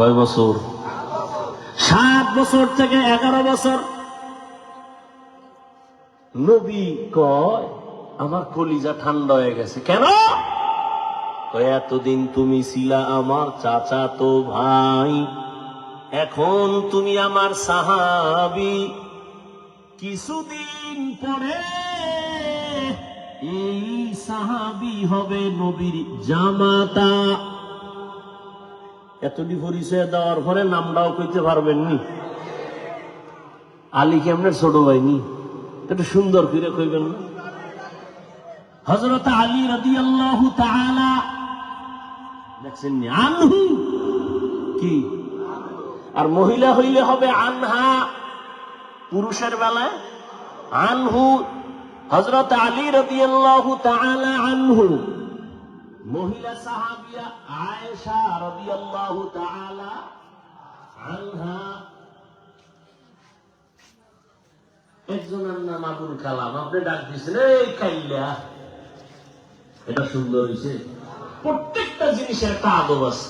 কয় বছর? সাত বছর থেকে এগারো বছর। নবী কয় আমার কলিজা ঠান্ডা হয়ে গেছে। কেন? এতদিন তুমি ছিলা আমার চাচা তো ভাই। এখন তুমি আমার সাহাবি। কিছুদিন পরে এই সাহাবি হবে নবীর জামাতা। এতটি পরিচয় দেওয়ার পরে নামটাও কইতে পারবেন নি আলী কেমনের ছোট ভাই নি একটু সুন্দর করে কইবেন না? হজরত আলী রদি আল্লাহ দেখছেন আনহু কি? আর মহিলা হইলে হবে আনহা। পুরুষের বেলায় আনহু। হজরত আলী রদি আল্লাহ আনহু। মহিলা সাহাবিয়া আয়েশা রাদিয়াল্লাহু তাআলা আনহা। একজনের নাম আবুল কালাম। আপনি ডাক দিয়েছেন, এই কাইলা। এটা সুন্দর হয়েছে প্রত্যেকটা জিনিসের একটা আদব আছে।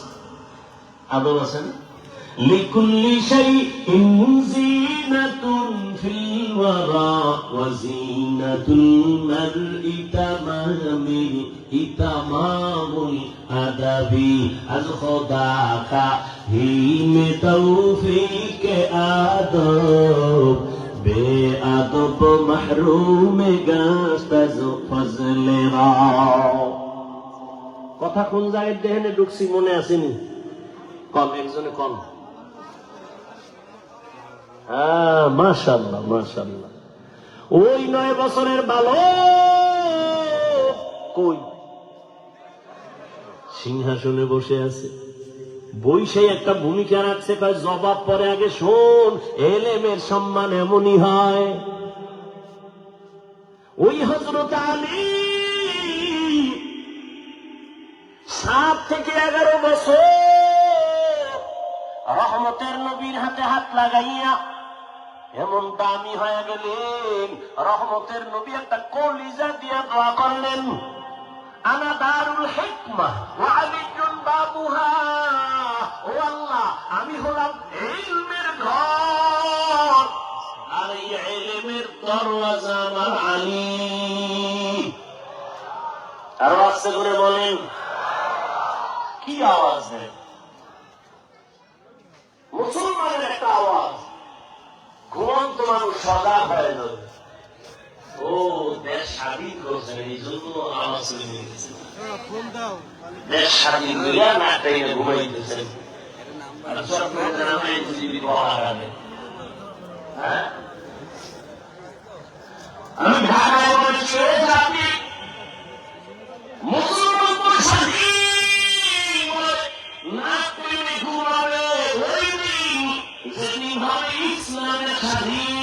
আদব আছে না? لكل شيء زينة في الورى وزينة المرء تمام تمام الأدب از خدا خواهیم توفیق آدب بے ادب محروم گشت از فضل را কথা কোন জায়গায় দেহেনে ঢুকছি মনে আসেনি কম একজনে কম হ্যাঁ মাশাল্লাহ মাশাল্লাহ ওই নয় বছরের ভালো কই? সিংহাসনে বসে আছে। বৈশাই একটা ভূমিকা রাখছে, কয়, জবাব পরে আগে শোন, এলেমের সম্মান এমনই হয়। ওই হজরত আলী সাত থেকে এগারো বছর রহমতের নবীর হাতে হাত লাগাইয়া এমন দামি হয়ে গেলেন। রহমতের নবী একটা কলিজা দিয়ে দোয়া করলেন। আনা দারুল হিকমা আলিজুন বাবুহা। ও আল্লাহ, আমি হলাম ইলমের ঘর। আর এই ইলমের দরওয়াজা আমার আলী। আরও আস্তে করে বলেন। কি আওয়াজ দেয় মুসলমানের একটা আওয়াজ। মানুষ সজাগ হয়ে যাবে। ও, দেশ স্বাধীন করছেন এই জন্য আওয়াজ নিয়েছেন দেশ স্বাধীন করিয়া না ঘুমাইতেছেন আর চট্টগ্রামে নামে পাওয়া প্রতিভা ইসলামের স্বাধীন